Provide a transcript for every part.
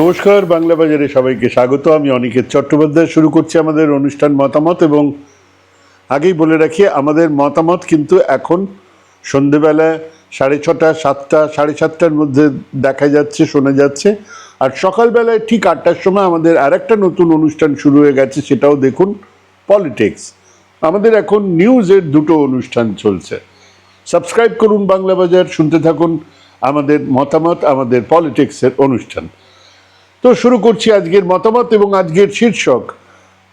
নমস্কার, বাংলা বাজারে সবাইকে স্বাগত। আমি অনিকেত চট্টোপাধ্যায়। শুরু করছি আমাদের অনুষ্ঠান মতামত এবং আগেই বলে রাখি, আমাদের মতামত কিন্তু এখন সন্ধেবেলা সাড়ে ছটা, সাতটা, সাড়ে সাতটার মধ্যে দেখা যাচ্ছে, শোনা যাচ্ছে। আর সকালবেলায় ঠিক আটটার সময় আমাদের আর একটা নতুন অনুষ্ঠান শুরু হয়ে গেছে, সেটাও দেখুন, পলিটিক্স। আমাদের এখন নিউজের দুটো অনুষ্ঠান চলছে। সাবস্ক্রাইব করুন বাংলা বাজার, শুনতে থাকুন আমাদের মতামত, আমাদের পলিটিক্সের অনুষ্ঠান। তো শুরু করছি আজকের মতামত এবং আজকের শীর্ষক।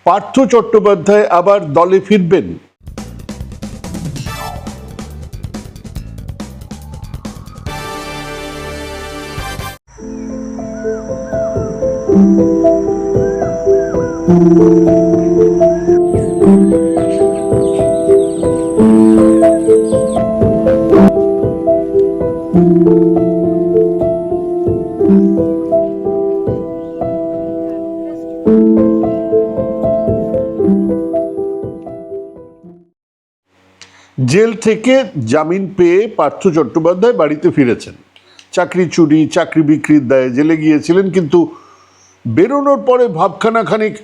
পার্থ চট্টোপাধ্যায় আবার দলে ফিরবেন। থেকে জামিন পেয়ে পার্থ চট্টোপাধ্যায় বাড়িতে ফিরেছেন। চাকরি চুরি, চাকরি বিক্রির দায়ে জেলে গিয়েছিলেন, কিন্তু বেরোনোর পরে ভাবখানা খানিক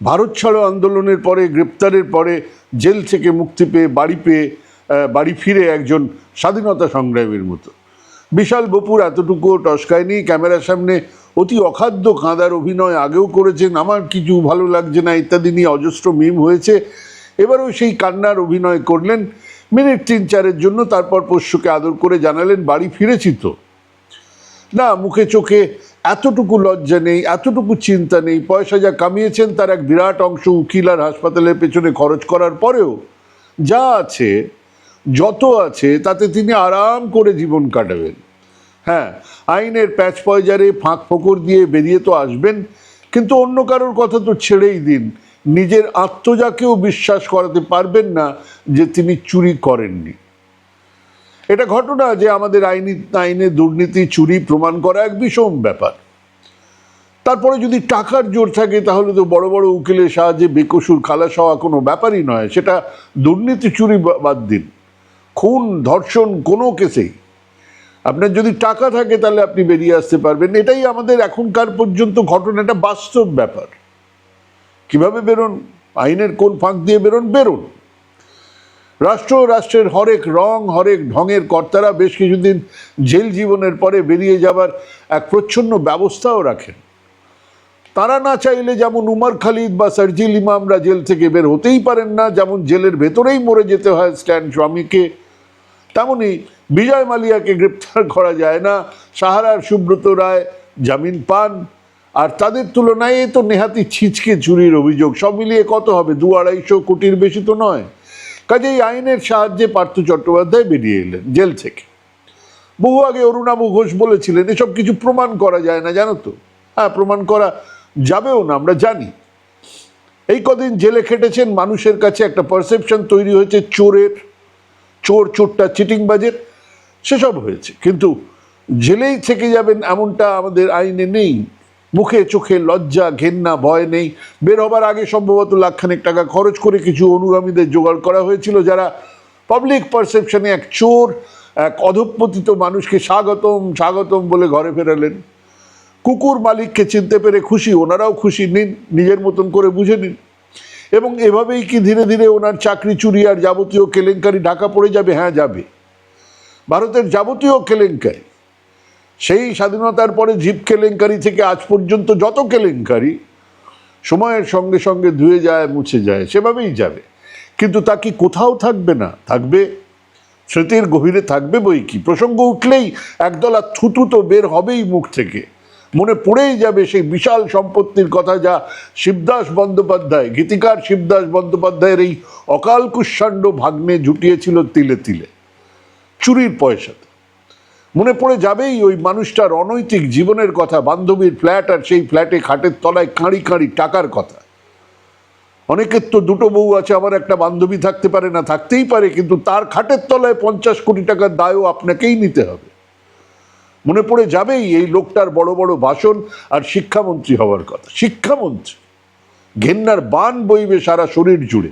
ভারত ছাড়ো আন্দোলনের পরে, গ্রেপ্তারের পরে জেল থেকে মুক্তি পেয়ে বাড়ি পেয়ে বাড়ি ফিরে একজন স্বাধীনতা সংগ্রামীর মতো। বিশাল বপুর এতটুকুও টসকায়নি। ক্যামেরার সামনে অতি অখাদ্য কাঁদার অভিনয় আগেও করেছেন। আমার কিছু ভালো লাগছে না ইত্যাদি নিয়ে অজস্র মিম হয়েছে। এবারও সেই কান্নার অভিনয় করলেন মিনিট তিন চারের জন্য তারপর পোষ্যকে আদর করে জানালেন, বাড়ি ফিরেছি তো? না, মুখে চোখে এতটুকু লজ্জা নেই, এতটুকু চিন্তা নেই। পয়সা যা কামিয়েছেন তার এক বিরাট অংশ উকিল আর হাসপাতালের পেছনে খরচ করার পরেও যা আছে, যত আছে, তাতে তিনি আরাম করে জীবন কাটাবেন। হ্যাঁ আইনের প্যাচ পয়জারে ফাঁক ফোকর দিয়ে বেরিয়ে তো আসবেন, কিন্তু অন্য কারোর কথা তো ছেড়েই দিন। নিজের আত্মজাকেও বিশ্বাস করাতে পারবেন না যে তিনি চুরি করেননি। এটা ঘটনা যে আমাদের আইনি আইনে দুর্নীতি, চুরি প্রমাণ করা এক বিষম ব্যাপার। তারপরে যদি টাকার জোর থাকে, তাহলে তো বড় বড় উকিলের সাহায্যে বেকসুর খালাস হওয়া কোনো ব্যাপারই নয়। সেটা দুর্নীতি, চুরি বাদ দিন। খুন, ধর্ষণ কোনো কেসেই। আপনার যদি টাকা থাকে, তাহলে আপনি বেরিয়ে আসতে পারবেন। এটাই আমাদের এখনকার পর্যন্ত ঘটনাটা বাস্তব ব্যাপার। কীভাবে বেরোন? আইনের কোন ফাঁক দিয়ে বেরোন? বেরোন। রাষ্ট্র রাষ্ট্রের হরেক রং, হরেক ঢঙের কর্তারা বেশ কিছুদিন জেল জীবনের পরে বেরিয়ে যাবার এক প্রচ্ছন্ন ব্যবস্থাও রাখেন। তারা না চাইলে যেমন উমর খালিদ বা সার্জিল ইমামরা জেল থেকে বের হতেই পারেন না, যেমন জেলের ভেতরেই মরে যেতে হয় স্ট্যান স্বামীকে তেমনই বিজয় মালিয়াকে গ্রেপ্তার করা যায় না। সাহারার সুব্রত রায়, জামিন পান। আর তাদের তুলনায় তো নেহাতি ছিচকে চুরির অভিযোগ। সব মিলিয়ে কত হবে? দু আড়াইশো কোটির বেশি তো নয়। কাজেই আইনের সাহায্যে পার্থ চট্টোপাধ্যায় বেরিয়ে এলেন জেল থেকে। বহু আগে অরুণাবু ঘোষ বলেছিলেন, এসব কিছু প্রমাণ করা যায় না, জানো তো? হ্যাঁ প্রমাণ করা যাবেও না, আমরা জানি। এই কদিন জেলে খেটেছেন, মানুষের কাছে একটা পারসেপশন তৈরি হয়েছে, চোরের। চোর, চোরটা চিটিংবাজের। সেসব হয়েছে। কিন্তু জেলেই থেকে যাবেন এমনটা আমাদের আইনে নেই। মুখে চোখে লজ্জা, ঘেন্না, ভয় নেই। বের হবার আগে সম্ভবত লাখখানেক টাকা খরচ করে কিছু অনুগামীদের জোগাড় করা হয়েছিল যারা পাবলিক পারসেপশনে এক চোর, এক অধঃপতিত মানুষকে স্বাগতম স্বাগতম বলে ঘরে ফেরালেন। কুকুর মালিককে চিনতে পেরে খুশি, ওনারাও খুশি নিন, নিজের মতন করে বুঝে নিন। এবং এভাবেই কি ধীরে ধীরে ওনার চাকরি, চুরি আর যাবতীয় কেলেঙ্কারি ঢাকা পড়ে যাবে? হ্যাঁ যাবে। ভারতের যাবতীয় কেলেঙ্কারি। সেই স্বাধীনতার পরে জিপ কেলেঙ্কারি থেকে আজ পর্যন্ত যত কেলেঙ্কারি সময়ের সঙ্গে সঙ্গে ধুয়ে যায়, মুছে যায়, সেভাবেই যাবে। কিন্তু তা কি কোথাও থাকবে না? থাকবে? স্মৃতির গভীরে থাকবে বই কি? প্রসঙ্গ উঠলেই একদলা থুতু তো বের হবেই মুখ থেকে। মনে পড়েই যাবে সেই বিশাল সম্পত্তির কথা যা শিবদাস বন্দ্যোপাধ্যায়, গীতিকার শিবদাস বন্দ্যোপাধ্যায়ের এই অকাল কুষ্মাণ্ড ভাগ্নে জুটিয়েছিল তিলে তিলে। চুরির পয়সাতে। মনে পড়ে যাবেই ওই মানুষটার অনৈতিক জীবনের কথা, বান্ধবীর ফ্ল্যাট আর সেই ফ্ল্যাটে খাটের তলায় কাঁড়ি কাঁড়ি টাকার কথা। অনেকের তো দুটো বউ আছে, আমার একটা বান্ধবী থাকতে পারে না, থাকতেই পারে, কিন্তু তার খাটের তলায় পঞ্চাশ কোটি টাকার দায়ও আপনাকেই নিতে হবে। মনে পড়ে যাবেই এই লোকটার বড় বড় ভাষণ আর শিক্ষামন্ত্রী হওয়ার কথা। শিক্ষামন্ত্রী, ঘেন্নার বান বইবে সারা শরীর জুড়ে।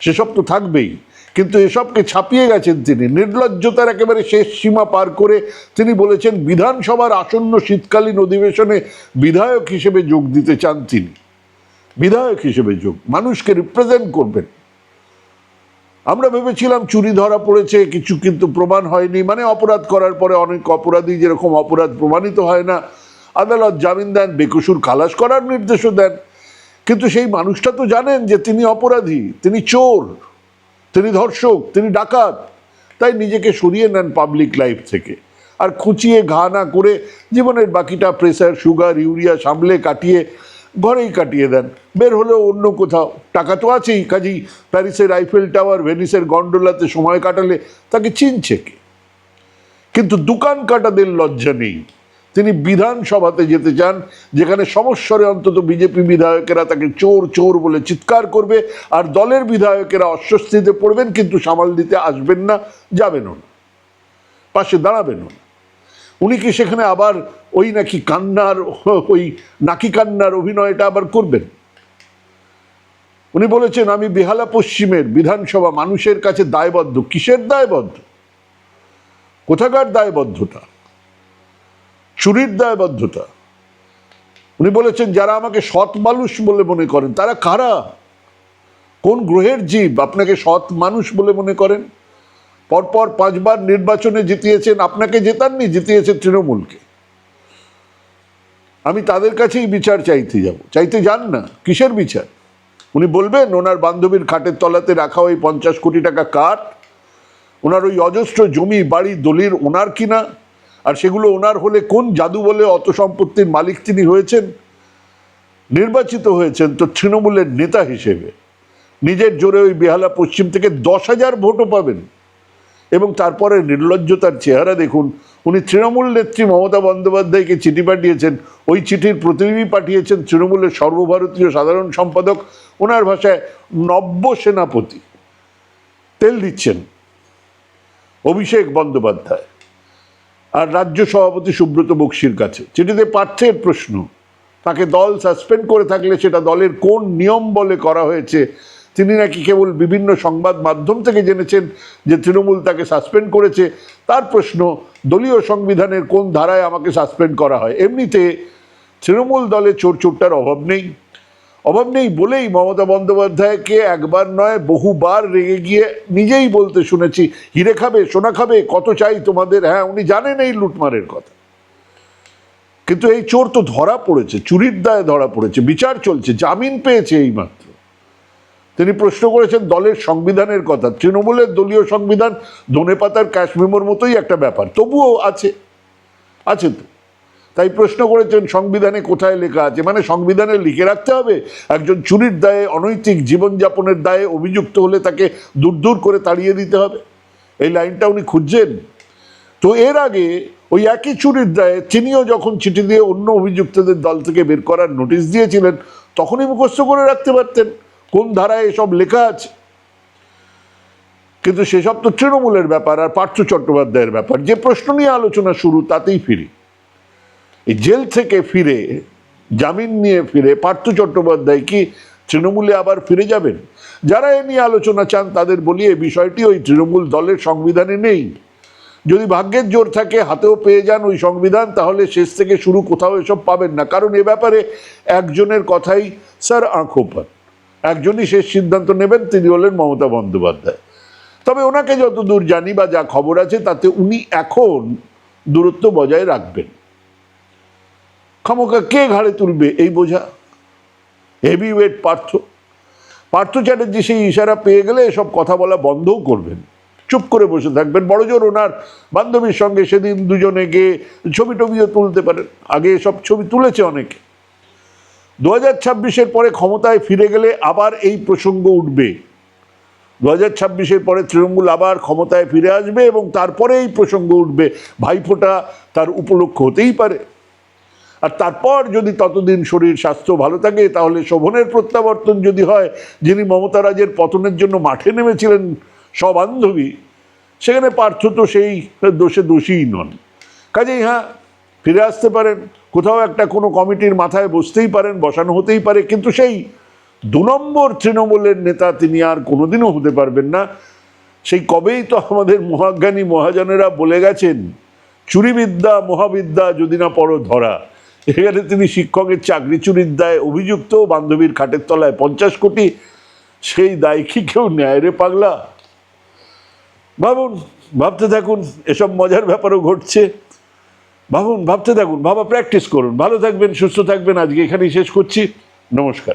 সেসব তো থাকবেই। কিন্তু এসবকে ছাপিয়ে গেছেন তিনি। নির্লজ্জতার একেবারে শেষ সীমা পার করে তিনি বলেছেন, বিধানসভার আসন্ন শীতকালীন অধিবেশনে বিধায়ক হিসেবে যোগ দিতে চান তিনি। বিধায়ক হিসেবে যোগ, মানুষকে রিপ্রেজেন্ট করবেন। আমরা ভেবেছিলাম চুরি ধরা পড়েছে, কিছু কিন্তু প্রমাণ হয়নি। মানে অপরাধ করার পরে অনেক অপরাধী যেরকম অপরাধ প্রমাণিত হয় না। আদালত জামিন দেন, বেকসুর খালাস করার নির্দেশও দেন। কিন্তু সেই মানুষটা তো জানেন যে তিনি অপরাধী, তিনি চোর। তিনি ধর্ষক, তিনি ডাকাত। তাই নিজেকে সরিয়ে নেন পাবলিক লাইফ থেকে। আর খুঁচিয়ে ঘা না করে জীবনের বাকিটা প্রেসার সুগার ইউরিয়া সামলে কাটিয়ে, ঘরেই কাটিয়ে দেন। বের হলেও অন্য কোথাও। টাকা তো আছেই, কাজেই প্যারিসের আইফেল টাওয়ার ভেনিসের গন্ডোলাতে সময় কাটালে তাকে চিনছে কে? কিন্তু দোকান কাটাদের লজ্জা নেই। তিনি বিধানসভাতে যেতে চান, যেখানে সমস্বরে অন্তত বিজেপি বিধায়কেরা তাকে চোর চোর বলে চিৎকার করবে, আর দলের বিধায়কেরা অস্বস্তিতে পড়বেন, কিন্তু সামাল দিতে আসবেন না, যাবেন পাশে দাঁড়াবেন উনি কি সেখানে আবার ওই নাকি কান্নার, ওই নাকি কান্নার অভিনয়টা আবার করবেন? উনি বলেছেন, আমি বেহালা পশ্চিমের বিধানসভা মানুষের কাছে দায়বদ্ধ। কিসের দায়বদ্ধ? কোথাকার দায়বদ্ধতা? চুরির দায়বদ্ধতা। উনি বলেছেন, যারা আমাকে সৎ মানুষ বলে মনে করেন, তারা কারা? কোন গ্রহের জীব আপনাকে সৎ মানুষ বলে মনে করেন? পরপর পাঁচবার নির্বাচনে জিতিয়েছেন, আপনাকে জেতাননি জিতিয়েছেন তৃণমূলকে। আমি তাদের কাছেই বিচার চাইতে যাব। চাইতে যান না, কিসের বিচার? উনি বলবেন, ওনার বান্ধবীর খাটের তলাতে রাখা ওই পঞ্চাশ কোটি টাকা কাঠ, ওনার ওই অজস্র জমি, বাড়ি দলির ওনার কিনা আর সেগুলো ওনার হলে কোন জাদু বলে অত সম্পত্তির মালিক তিনি হয়েছেন? নির্বাচিত হয়েছেন তো তৃণমূলের নেতা হিসেবে। নিজের জোরে ওই বেহালা পশ্চিম থেকে দশ হাজার ভোটও পাবেন। এবং তারপরে নির্লজ্জতার চেহারা দেখুন, উনি তৃণমূল নেত্রী মমতা বন্দ্যোপাধ্যায়কে চিঠি পাঠিয়েছেন, ওই চিঠির প্রতিনিধি পাঠিয়েছেন তৃণমূলের সর্বভারতীয় সাধারণ সম্পাদক, ওনার ভাষায় নব্য সেনাপতি। তেল দিচ্ছেন। অভিষেক বন্দ্যোপাধ্যায়। আর রাজ্য সভাপতি সুব্রত বক্সির কাছে। চিঠিতে পার্থের প্রশ্ন, তাকে দল সাসপেন্ড করে থাকলে সেটা দলের কোন নিয়ম বলে করা হয়েছে? তিনি নাকি কেবল বিভিন্ন সংবাদ মাধ্যম থেকে জেনেছেন যে তৃণমূল তাকে সাসপেন্ড করেছে? তার প্রশ্ন, দলীয় সংবিধানের কোন ধারায় আমাকে সাসপেন্ড করা হয়? এমনিতে তৃণমূল দলে চোর চোরটার অভাব নেই। অভাব নেই বলেই মমতা বন্দ্যোপাধ্যায়কে একবার নয়, বহুবার রেগে গিয়ে নিজেই বলতে শুনেছি, হিরে খাবে, সোনা খাবে, কত চাই তোমাদের? হ্যাঁ উনি জানেন এই লুটমারের কথা। কিন্তু এই চোর তো ধরা পড়েছে, চুরির দায়ে ধরা পড়েছে, বিচার চলছে, জামিন পেয়েছে এই মাত্র তিনি প্রশ্ন করেছেন, দলের সংবিধানের কথা, তৃণমূলের দলীয় সংবিধান, ধনেপাতার কাশ্মীমোর মতোই একটা ব্যাপার, তবুও আছে আছে তো? তাই প্রশ্ন করেছেন, সংবিধানে কোথায় লেখা আছে? মানে সংবিধানে লিখে রাখতে হবে? একজন চুরির দায়ে, অনৈতিক জীবনযাপনের দায়ে অভিযুক্ত হলে তাকে দূর দূর করে তাড়িয়ে দিতে হবে। এই লাইনটা উনি খুঁজছেন। তো এর আগে ওই একই চুরির দায়ে তিনিও যখন চিঠি দিয়ে অন্য অভিযুক্তদের দল থেকে বের করার নোটিশ দিয়েছিলেন, তখনই মুখস্থ করে রাখতে পারতেন কোন ধারায় এসব লেখা আছে। কিন্তু সেসব তো তৃণমূলের ব্যাপার আর পার্থ চট্টোপাধ্যায়ের ব্যাপার। যে প্রশ্ন নিয়ে আলোচনা শুরু, তাতেই ফিরি। জেল থেকে ফিরে, জামিন নিয়ে ফিরে পার্থ চট্টোপাধ্যায় কি তৃণমূলে আবার ফিরে যাবেন? যারা এ নিয়ে আলোচনা চান তাদের বলি এই বিষয়টি ওই তৃণমূল দলের সংবিধানে নেই। যদি ভাগ্যের জোর থাকে, হাতেও পেয়ে যান ওই সংবিধান, তাহলে শেষ থেকে শুরু কোথাও এসব পাবেন না। কারণ এ ব্যাপারে একজনের কথাই স্যার আঁখোপান একজনই শেষ সিদ্ধান্ত নেবেন, তিনি হলেন মমতা বন্দ্যোপাধ্যায়। তবে ওনাকে যতদূর জানি বা যা খবর আছে, তাতে উনি এখন দূরত্ব বজায় রাখবেন। ক্ষমকা কে ঘাড়ে তুলবে? এই বোঝা। Heavy weight Partha. Partha Chatterjee সেই ইশারা পেয়ে গেলে এসব কথা বলা বন্ধও করবেন। চুপ করে বসে থাকবেন। বড় জোর ওনার বান্ধবীর সঙ্গে সেদিন দুজনে গিয়ে ছবি টবিও তুলতে পারেন। আগে এসব ছবি তুলেছে অনেকে। দু হাজার ছাব্বিশের পরে ক্ষমতায় ফিরে গেলে আবার এই প্রসঙ্গ উঠবে। দু হাজার ছাব্বিশের পরে তৃণমূল আবার ক্ষমতায় ফিরে আসবে এবং তারপরে এই প্রসঙ্গ উঠবে। ভাইফোঁটা তার উপলক্ষ হতেই পারে। আর তারপর যদি ততদিন শরীর, স্বাস্থ্য ভালো থাকে, তাহলে শোভনের প্রত্যাবর্তন যদি হয়, যিনি মমতা রাজের পতনের জন্য মাঠে নেমেছিলেন সবান্ধবী, সেখানে পার্থ তো সেই দোষে দোষীই নন। কাজেই হ্যাঁ ফিরে আসতে পারেন, কোথাও একটা কোনো কমিটির মাথায় বসতেই পারেন, বসানো হতেই পারে, কিন্তু সেই দু নম্বর তৃণমূলের নেতা তিনি আর কোনোদিনও হতে পারবেন না। সেই কবেই তো আমাদের মহাজ্ঞানী মহাজনেরা বলে গেছেন, চুরিবিদ্যা, মহাবিদ্যা যদি না পড়ো ধরা। এখানে তিনি শিক্ষকের চাকরি চুরির দায় অভিযুক্ত, বান্ধবীর খাটের তলায় পঞ্চাশ কোটি। সেই দায় কি কেউ নেয় রে পাগলা? ভাবুন, ভাবতে থাকুন, এসব মজার ব্যাপারও ঘটছে। ভাবুন, ভাবতে থাকুন, ভাবা প্র্যাকটিস করুন। ভালো থাকবেন, সুস্থ থাকবেন। আজকে এখানেই শেষ করছি। নমস্কার।